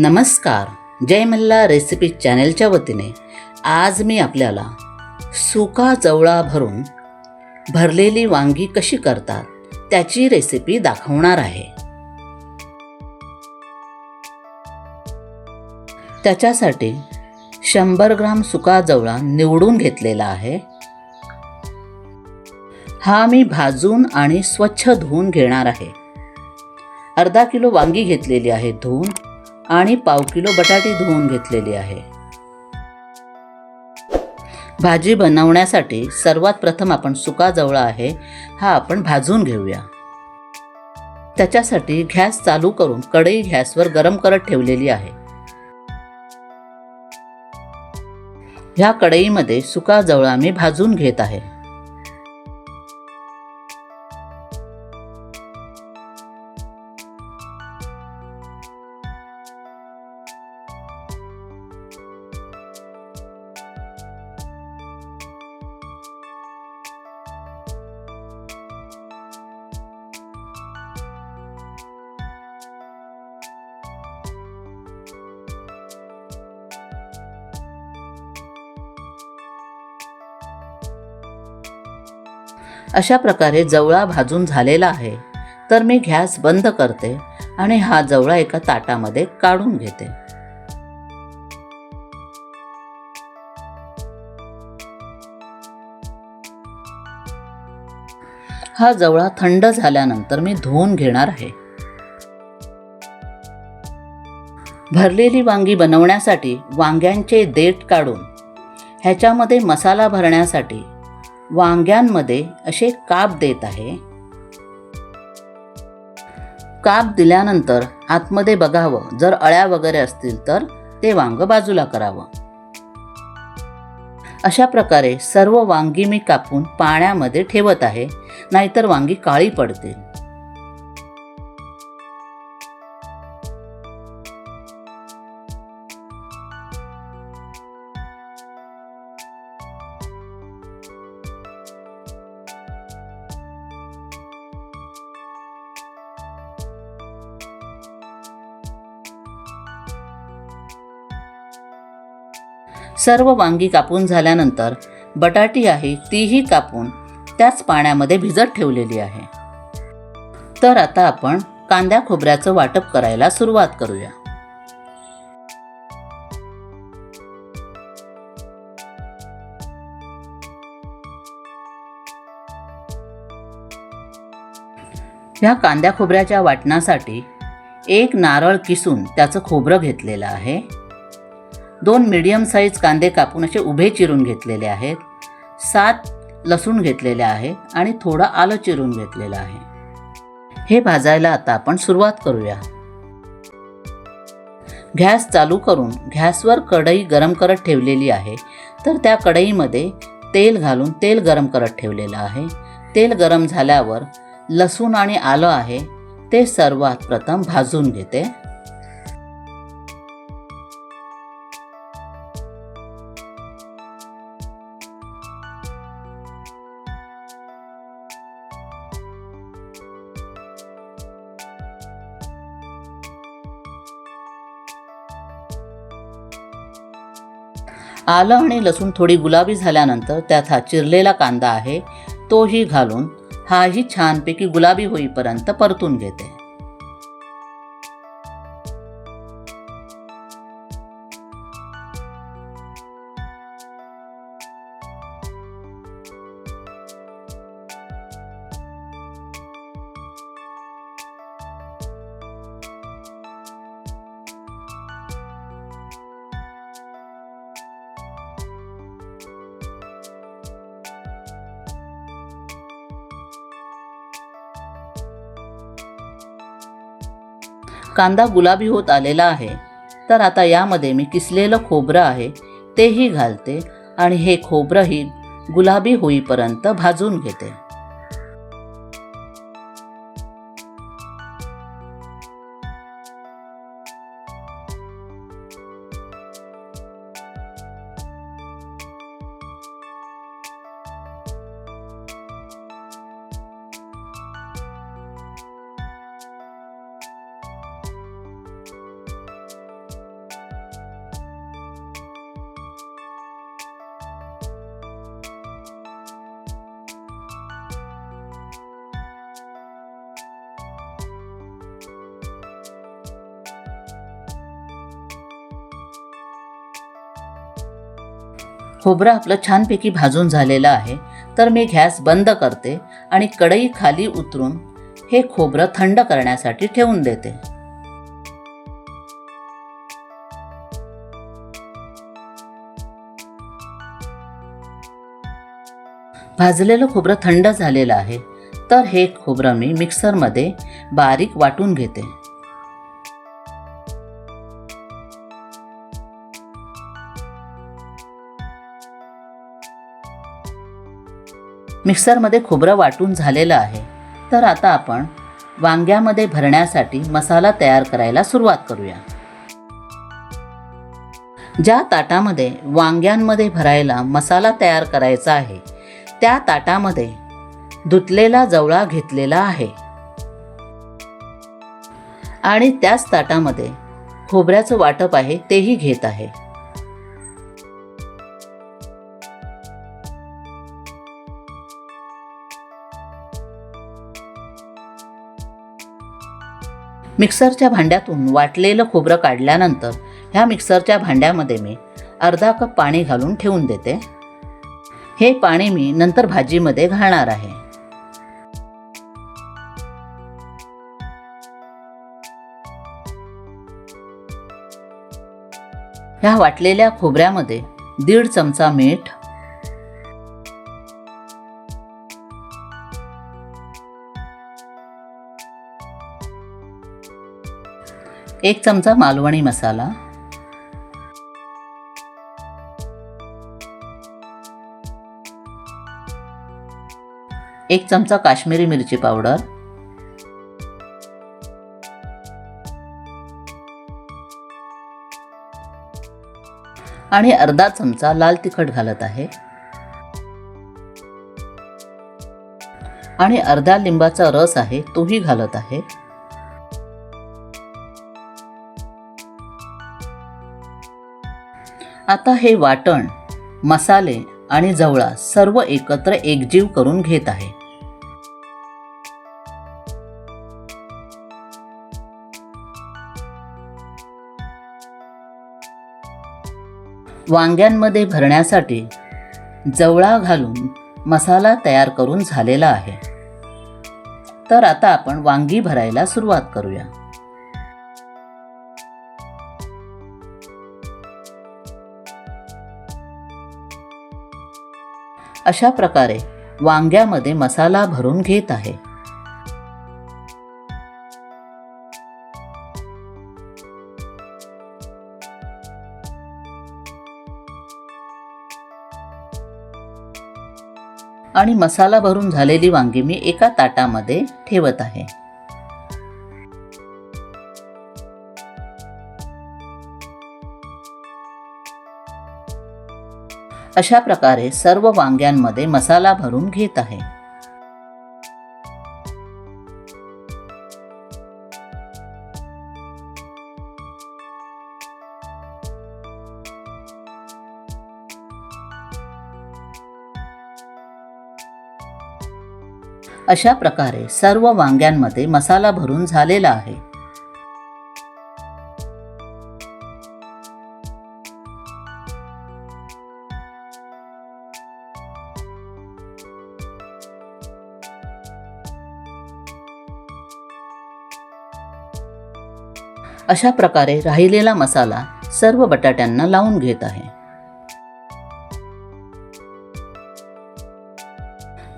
नमस्कार. जय मल्ला रेसिपी चॅनेलच्या वतीने आज मी आपल्याला सुका जवळा भरून भरलेली वांगी कशी करतात त्याची रेसिपी दाखवणार आहे. त्याच्यासाठी शंभर ग्राम सुका जवळा निवडून घेतलेला आहे. हा मी भाजून आणि स्वच्छ धुवून घेणार आहे. अर्धा किलो वांगी घेतलेली आहे धुवून. आणि पाव किलो बटाटे धुवून घेतलेली आहे. भाजी बनवण्यासाठी सर्वात प्रथम आपण सुका जवळा आहे हा आपण भाजून घेऊया. त्याच्यासाठी गॅस चालू करून कढई गॅसवर गरम करत ठेवलेली आहे. ह्या कढईमध्ये सुका जवळा मी भाजून घेत आहे. अशा प्रकारे जवळा भाजून झालेला आहे. तर मी गॅस बंद करते आणि हा जवळा एका ताटामध्ये काढून घेते. हा जवळा थंड झाल्यानंतर मी धुवून घेणार आहे. भरलेली वांगी बनवण्यासाठी वांग्यांचे देठ काढून ह्याच्यामध्ये मसाला भरण्यासाठी वांग्यांमध्ये असे काप देत आहे. काप दिल्यानंतर आतमध्ये बघावं. जर अळ्या वगैरे असतील तर ते वांग बाजूला करावं. अशा प्रकारे सर्व वांगी मी कापून पाण्यामध्ये ठेवत आहे. नाहीतर वांगी काळी पडतील. सर्व वांगी कापून झाल्यानंतर बटाटी आहे तीही कापून त्याच पाण्यामध्ये भिजत ठेवलेली आहे. तर आता आपण कांद्या खोबऱ्याचं वाटप करायला सुरुवात करूया. ह्या कांद्या खोबऱ्याच्या वाटणासाठी एक नारळ किसून त्याचं खोबरं घेतलेलं आहे. दोन मीडियम साईज कांदे कापून असे उभे चिरून घेतलेले आहेत. सात लसूण घेतलेले आहे आणि थोडं आलं चिरून घेतलेलं आहे. हे भाजायला आता आपण सुरुवात करूया. गॅस चालू करून गॅसवर कढई गरम करत ठेवलेली आहे. तर त्या कढईमध्ये तेल घालून तेल गरम करत ठेवलेलं आहे. तेल गरम झाल्यावर लसूण आणि आलं आहे. ते सर्वात प्रथम भाजून घेते. आलं आणि लसूण थोडी गुलाबी झाल्यानंतर त्यात हा चिरलेला कांदा आहे तोही घालून हाही छानपैकी गुलाबी होईपर्यंत परतून घेते. कांदा गुलाबी होत आलेला आहे. तर आता यामध्ये मी किसलेलं खोबरं आहे तेही घालते आणि हे खोबरंही गुलाबी होईपर्यंत भाजून घेते. खोबरं आपलं छानपैकी भाजून झालेलं आहे. तर मी गॅस बंद करते आणि कढई खाली उतरून हे खोबरं थंड करण्यासाठी ठेवून देते. भाजलेलं खोबरं थंड झालेलं आहे. तर हे खोबरं मी मिक्सरमध्ये बारीक वाटून घेते. मिक्सरमध्ये खोबरं वाटून झालेलं आहे. तर आता आपण वांग्यामध्ये भरण्यासाठी मसाला तयार करायला सुरुवात करूया. ज्या ताटामध्ये वांग्यांमध्ये भरायला मसाला तयार करायचा आहे त्या ताटामध्ये धुतलेला जवळा घेतलेला आहे. आणि त्याच ताटामध्ये खोबऱ्याचं वाटप आहे तेही घेत आहे. मिक्सरच्या भांड्यातून वाटलेलं खोबरं काढल्यानंतर ह्या मिक्सरच्या भांड्यामध्ये मी अर्धा कप पाणी घालून ठेवून देते. हे पाणी मी नंतर भाजीमध्ये घालणार आहे. ह्या वाटलेल्या खोबऱ्यामध्ये दीड चमचा मीठ एक चमचा मालवणी मसाला. एक चमचा काश्मीरी मिरची पावडर. आणि अर्धा चमचा लाल तिखट घालत आहे. आणि अर्धा लिंबाचा रस आहे तोही घालत आहे. आता हे वाटण मसाले आणि जवळा सर्व एकत्र एकजीव करून घेत आहे. वांग्यांमध्ये भरण्यासाठी जवळा घालून मसाला तयार करून झालेला आहे. तर आता आपण वांगी भरायला सुरुवात करूया. अशा प्रकारे वांग्यामध्ये मसाला भरून घेत आहे. आणि मसाला भरून झालेली वांगी मी एका ताटामध्ये ठेवत आहे. अशा प्रकारे सर्व वांग्यांमध्ये मसाला भरून घेत आहे. अशा प्रकारे सर्व वांग्यांमध्ये मसाला भरून झालेला आहे. अशा प्रकारे राहिलेला मसाला सर्व बटाट्यांना लावून घेत आहे.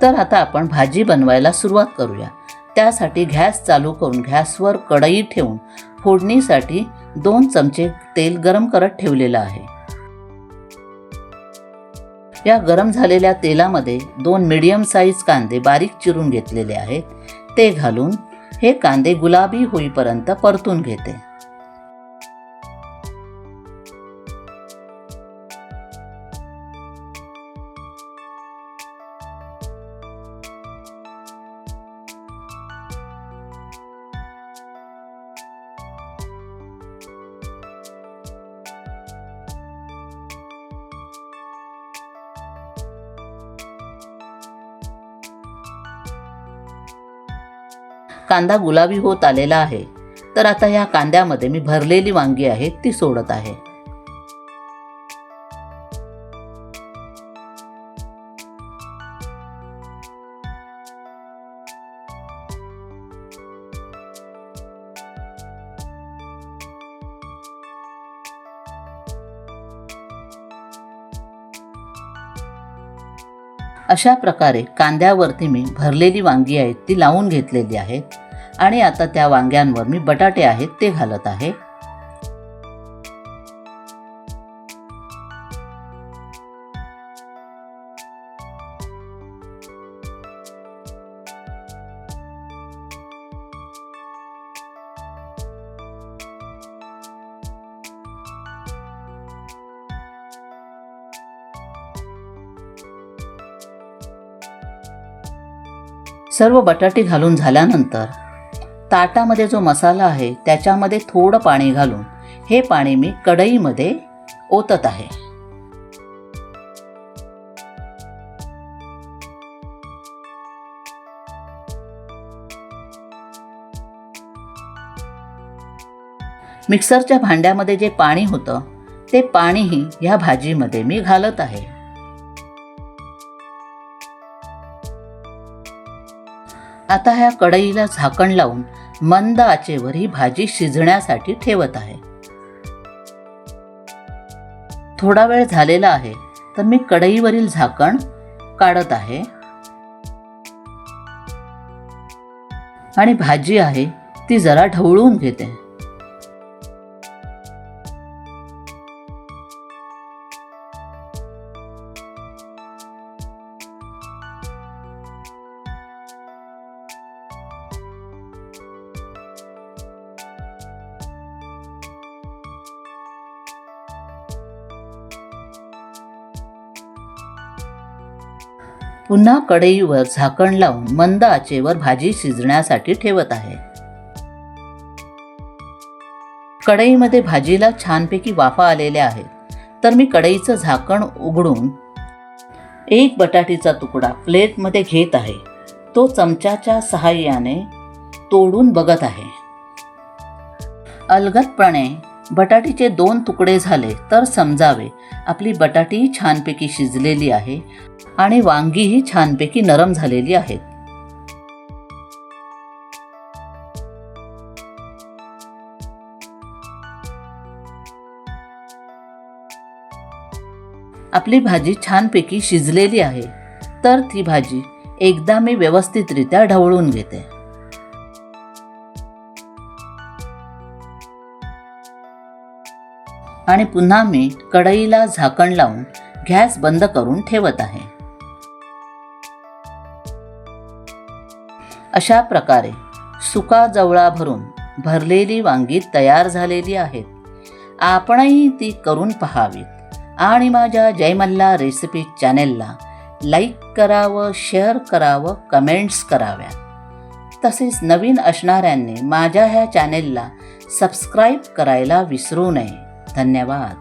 तर आता आपण भाजी बनवायला सुरुवात करूया. त्यासाठी गॅस चालू करून गॅसवर कढई ठेवून फोडणीसाठी दोन चमचे तेल गरम करत ठेवलेलं आहे. या गरम झालेल्या तेलामध्ये दोन मीडियम साईज कांदे बारीक चिरून घेतलेले आहेत. ते घालून हे कांदे गुलाबी होईपर्यंत परतून घेते. कांदा गुलाबी होत आलेला आहे. तर आता ह्या कांद्यामध्ये मी भरलेली वांगी आहे ती सोडत आहे. अशा प्रकारे कांद्यावरती मी भरलेली वांगी आहेत ती लावून घेतलेली आहेत आणि आता त्या वांग्यांवर मी बटाटे आहेत ते घालत आहे. सर्व बटाटे घालून झाल्यानंतर ताटामध्ये जो मसाला आहे त्याच्यामध्ये थोडं पाणी घालून हे पाणी मी कढईमध्ये ओतत आहे. मिक्सरच्या भांड्यामध्ये जे पाणी होतं ते पाणीही ह्या भाजीमध्ये मी घालत आहे. आता ह्या कढईला झाकण लावून मंद आचेवर ही भाजी शिजण्यासाठी ठेवत आहे. थोडा वेळ झालेला आहे तर मी कढईवरील झाकण काढत आहे. आणि भाजी आहे ती जरा ढवळून घेते. पुन्हा कढईवर झाकण लावून मंद आचेवर भाजी शिजण्यासाठी ठेवत आहे. कढईमध्ये भाजीला छानपैकी वाफा आलेल्या आहेत. तर मी कढईचं झाकण उघडून एक बटाटीचा तुकडा प्लेटमध्ये घेत आहे. तो चमच्याच्या सहाय्याने तोडून बघत आहे. अलगदपणे बटाटीचे दोन तुकडे झाले तर समजावे. आपली बटाटी छानपैकी शिजलेली आहे आणि वांगीही छानपैकी नरम झालेली आहेत. आपली भाजी छानपैकी शिजलेली आहे. तर ती भाजी एकदा मी व्यवस्थितरित्या ढवळून घेते. आणि पुन्हा मी कढईला झाकण लावून गॅस बंद करून ठेवत आहे. अशा प्रकारे सुका जवळा भरून भरलेली वांगी तयार झालेली आहेत. आपणही ती करून पहावीत आणि माझ्या जयमल्ला रेसिपी चॅनेलला लाईक करावं शेअर करावं कमेंट्स कराव्या तसेच नवीन असणाऱ्यांनी माझ्या ह्या चॅनेलला सबस्क्राईब करायला विसरू नये. धन्यवाद.